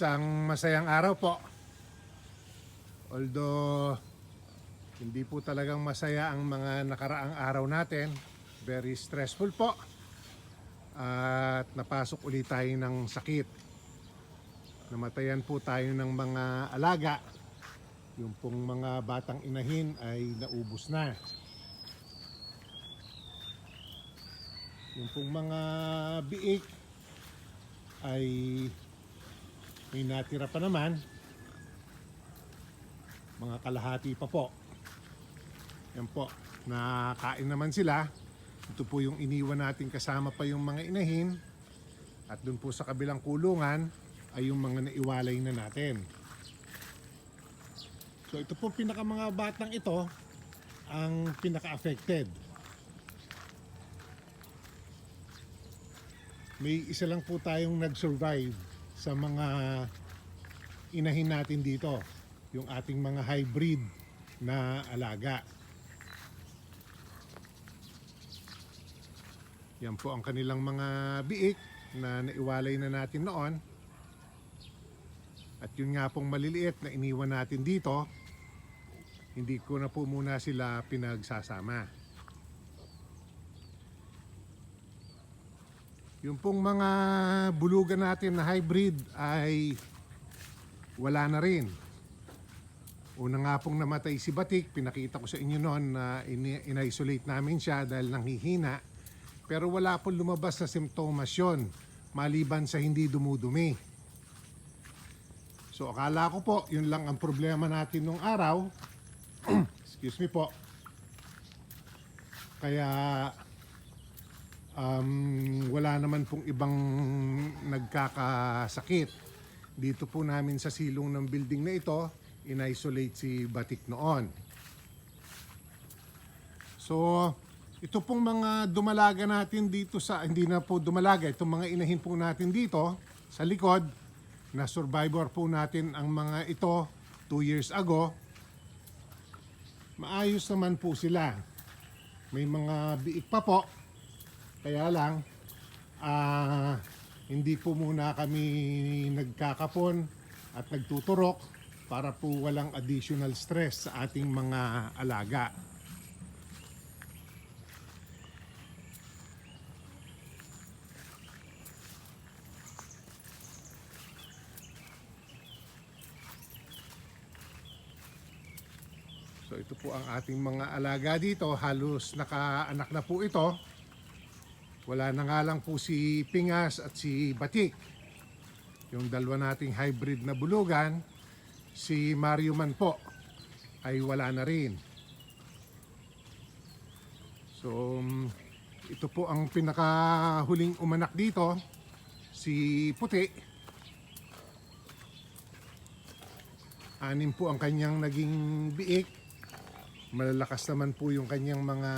Isang masayang araw po. Although hindi po talagang masaya ang mga nakaraang araw natin. Very stressful po. At napasok ulit tayo ng sakit. Namatayan po tayo ng mga alaga. Yung pong mga batang inahin ay naubos na. Yung pong mga biik ay may natira pa naman. Mga kalahati pa po. Yan po. Nakain naman sila. Ito po yung iniwan natin kasama pa yung mga inahin. At dun po sa kabilang kulungan ay yung mga naiwalay na natin. So ito po pinaka mga batang ito ang pinaka-affected. May isa lang po tayong nag-survive sa mga inahin natin dito. Yung ating mga hybrid na alaga. Yan po ang kanilang mga biik na naiwalay na natin noon. At yun nga pong maliliit na iniwan natin dito, hindi ko na po muna sila pinagsasama. Yung pong mga bulugan natin na hybrid ay wala na rin. Una nga pong namatay si Batik, pinakita ko sa inyo noon na ini- in-isolate namin siya dahil nanghihina. Pero wala pong lumabas na simptomas yun, maliban sa hindi dumudumi. So akala ko po, yun lang ang problema natin nung araw. Excuse me po. Kaya um, wala naman pong ibang nagkakasakit. Dito po namin sa silong ng building na ito, in-isolate si Batik noon. So, ito pong mga dumalaga natin dito sa, hindi na po dumalaga, itong mga inahin po natin dito sa likod, na survivor po natin ang mga ito 2 years ago, maayos naman po sila. May mga biik pa po, kaya lang, ah, hindi po muna kami nagkakapon at nagtuturok para po walang additional stress sa ating mga alaga. So ito po ang ating mga alaga dito. Halos nakaanak na po ito. Wala na nga lang po si Pingas at si Batik. Yung dalawa nating hybrid na bulugan. Si Mario man po ay wala na rin. So um, ito po ang pinakahuling umanak dito. Si Puti. Anim po ang kanyang naging biik malalakas naman po yung kanyang mga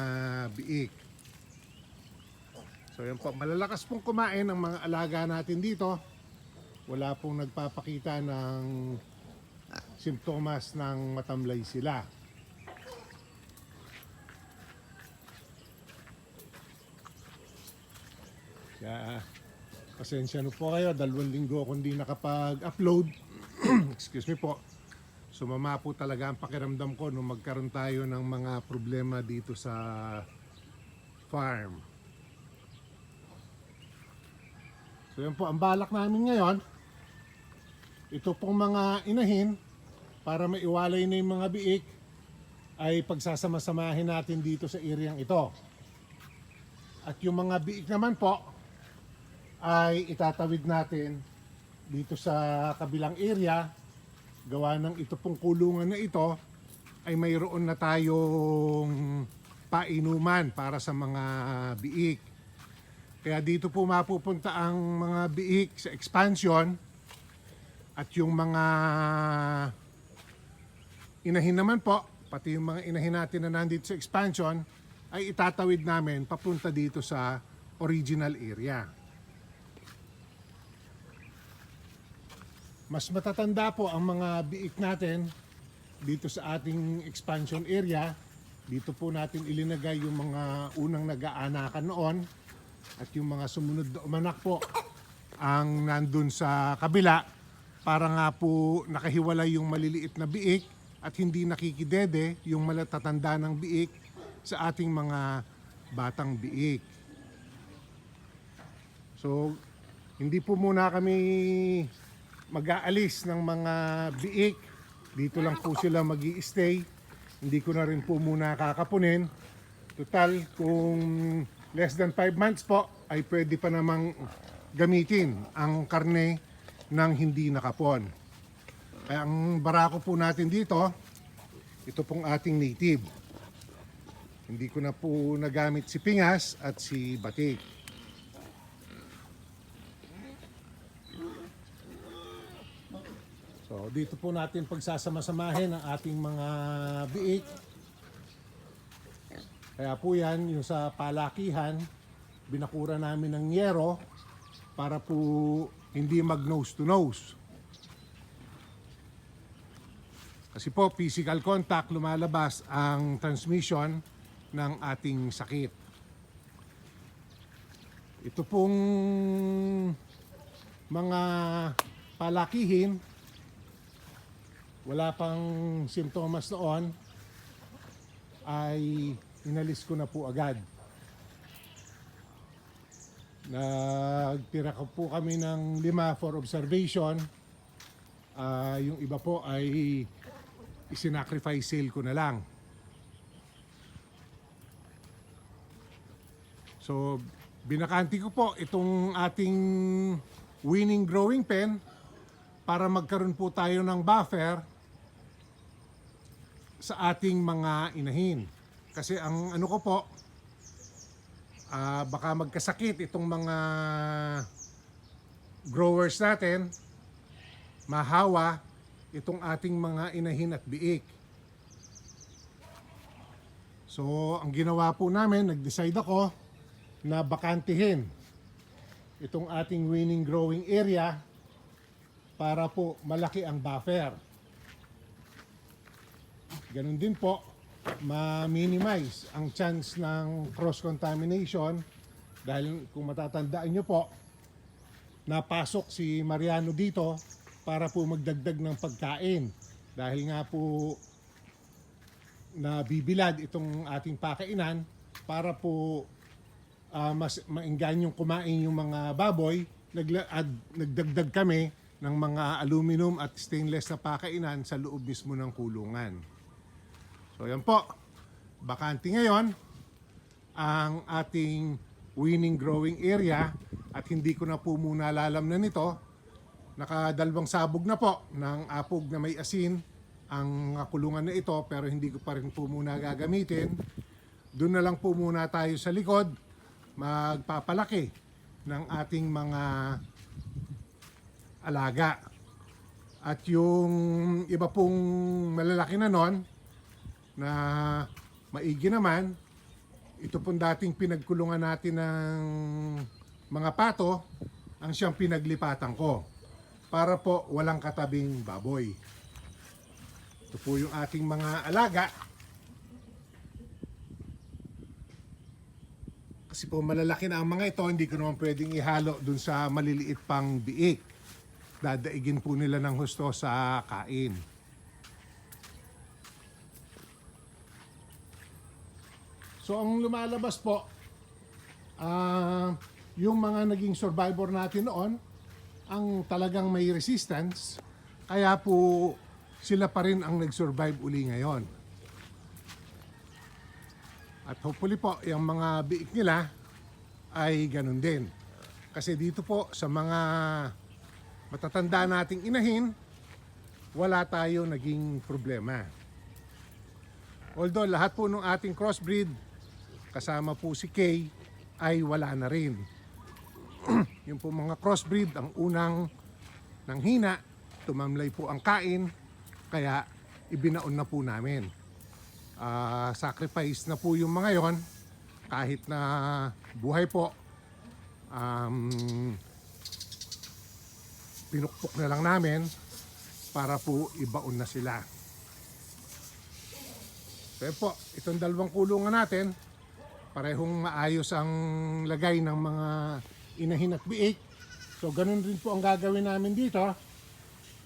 biik. So yan po, malalakas pong kumain ang mga alaga natin dito. Wala pong nagpapakita ng simptomas ng matamlay sila. Kaya, pasensya na po kayo, dalawang linggo akong hindi nakapag-upload. Excuse me po. Sumama po talaga ang pakiramdam ko nung magkaroon tayo ng mga problema dito sa farm. So yan po, ang balak namin ngayon, ito pong mga inahin, para maiwalay na yung mga biik, ay pagsasama-samahin natin dito sa areang ito. At yung mga biik naman po, ay itatawid natin dito sa kabilang area gawa ng ito pong kulungan na ito ay mayroon na tayong painuman para sa mga biik. Kaya dito po mapupunta ang mga biik sa expansion at yung mga inahin naman po, pati yung mga inahin natin na nandito sa expansion ay itatawid namin papunta dito sa original area. Mas matatanda po ang mga biik natin dito sa ating expansion area. Dito po natin ilinagay yung mga unang nag-aanakan noon at yung mga sumunod na umanak po ang nandun sa kabila para nga po nakahiwalay yung maliliit na biik at hindi nakikidede yung malatatanda ng biik sa ating mga batang biik. So, hindi po muna kami mag-aalis ng mga biik. Dito lang po sila mag stay Hindi ko na rin po muna kakapunin. Total, kung less than 5 months po, ay pwede pa namang gamitin ang karne ng hindi nakapon. Kaya ang barako po natin dito, ito pong ating native. Hindi ko na po nagamit si Pingas at si Batik. So, dito po natin pagsasama-samahin ang ating mga biik. Kaya po yan, yung sa palakihan, binakura namin ng yero para po hindi mag nose to nose. Kasi po, physical contact, lumalabas ang transmission ng ating sakit. Ito pong mga palakihin, wala pang simptomas noon, ay inalis ko na po agad. Nagtira ko po kami ng lima for observation. Ah, yung iba po ay isinacrifice sale ko na lang. So, binakanti ko po itong ating winning growing pen para magkaroon po tayo ng buffer sa ating mga inahin. Kasi ang ano ko po, ah, baka magkasakit itong mga growers natin, mahawa itong ating mga inahin at biik. So, ang ginawa po namin, nag-decide ako na bakantihin itong ating winning growing area para po malaki ang buffer. Ganun din po, ma-minimize ang chance ng cross-contamination dahil kung matatandaan nyo po, napasok si Mariano dito para po magdagdag ng pagkain. Dahil nga po nabibilad itong ating pakainan para po ah, mas mainggan yung kumain yung mga baboy, nagla- ad- nagdagdag kami ng mga aluminum at stainless na pakainan sa loob mismo ng kulungan. So yan po, bakanti ngayon ang ating winning growing area at hindi ko na po muna lalamnan nito. Nakadalawang sabog na po ng apog na may asin ang kulungan na ito pero hindi ko pa rin po muna gagamitin. Doon na lang po muna tayo sa likod magpapalaki ng ating mga alaga. At yung iba pong malalaki na nun, na maigi naman, ito pong dating pinagkulungan natin ng mga pato, ang siyang pinaglipatan ko para po walang katabing baboy. Ito po yung ating mga alaga. Kasi po malalaki na ang mga ito, hindi ko naman pwedeng ihalo dun sa maliliit pang biik. Dadaigin po nila ng husto sa kain. So ang lumalabas po, ah, yung mga naging survivor natin noon, ang talagang may resistance, kaya po sila pa rin ang nag-survive uli ngayon. At hopefully po, yung mga biik nila ay ganun din. Kasi dito po sa mga matatanda nating inahin, wala tayo naging problema. Although lahat po ng ating crossbreed, kasama po si Kay, ay wala na rin. yung po mga crossbreed, ang unang nanghina, tumamlay po ang kain, kaya ibinaon na po namin. Ah, sacrifice na po yung mga yon kahit na buhay po um, pinukpok na lang namin para po ibaon na sila. Kaya po, itong dalawang kulungan natin, parehong maayos ang lagay ng mga inahin at biik. So, ganun rin po ang gagawin namin dito.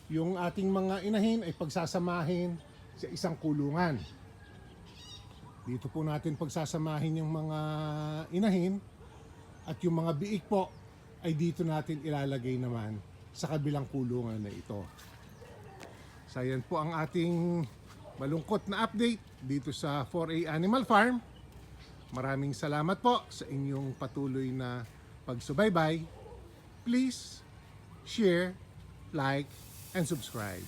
yung ating mga inahin ay pagsasamahin sa isang kulungan. Dito po natin pagsasamahin yung mga inahin at yung mga biik po ay dito natin ilalagay naman sa kabilang kulungan na ito. So yan po ang ating malungkot na update dito sa 4A Animal Farm. Maraming salamat po sa inyong patuloy na pagsubaybay. Please share, like, and subscribe.